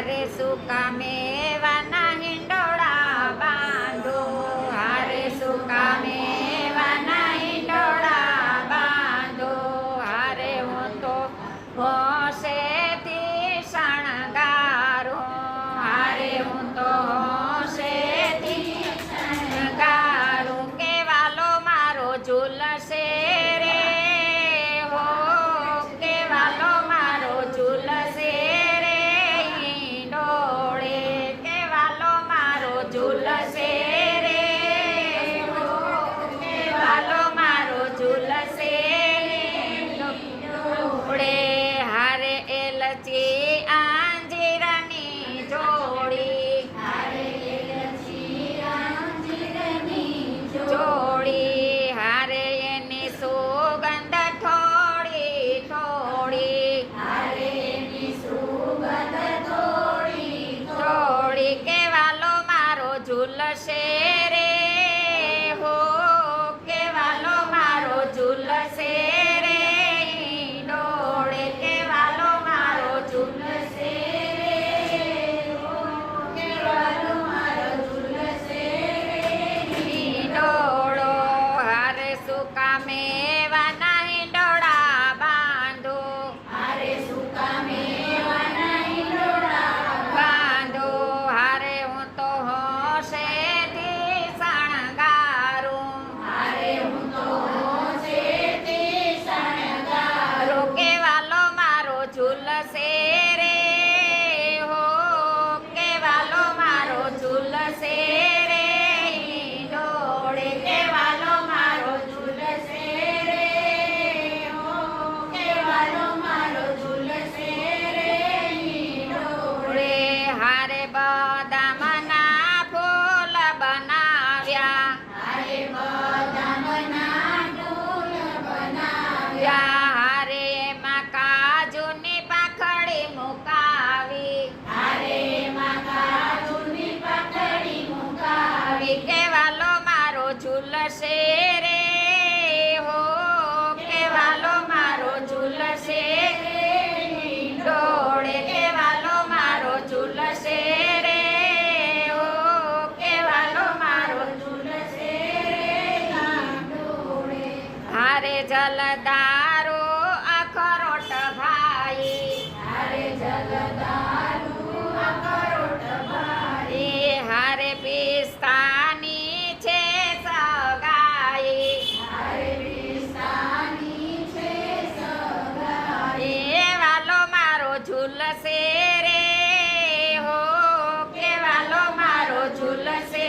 મારે શું કામે બનાવ્યા. હારે એમાં કાજુ ને પાખડી મુકાવી. હારે એમાં કાજુ ને પાખડી મુકાવી. મારો ઝૂલશે રે. જલદારો અખરોટ ભાઈ. હારે જલદારો અખરોટ ભાઈ. હારે પિસ્તાની છે સગાઈ. હારે પિસ્તાની છે સગાઈ. એ વાલો મારો ઝૂલસે રે હો. કે વાલો મારો ઝૂલસે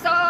saw.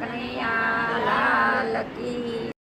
કનૈયા લાલ કી.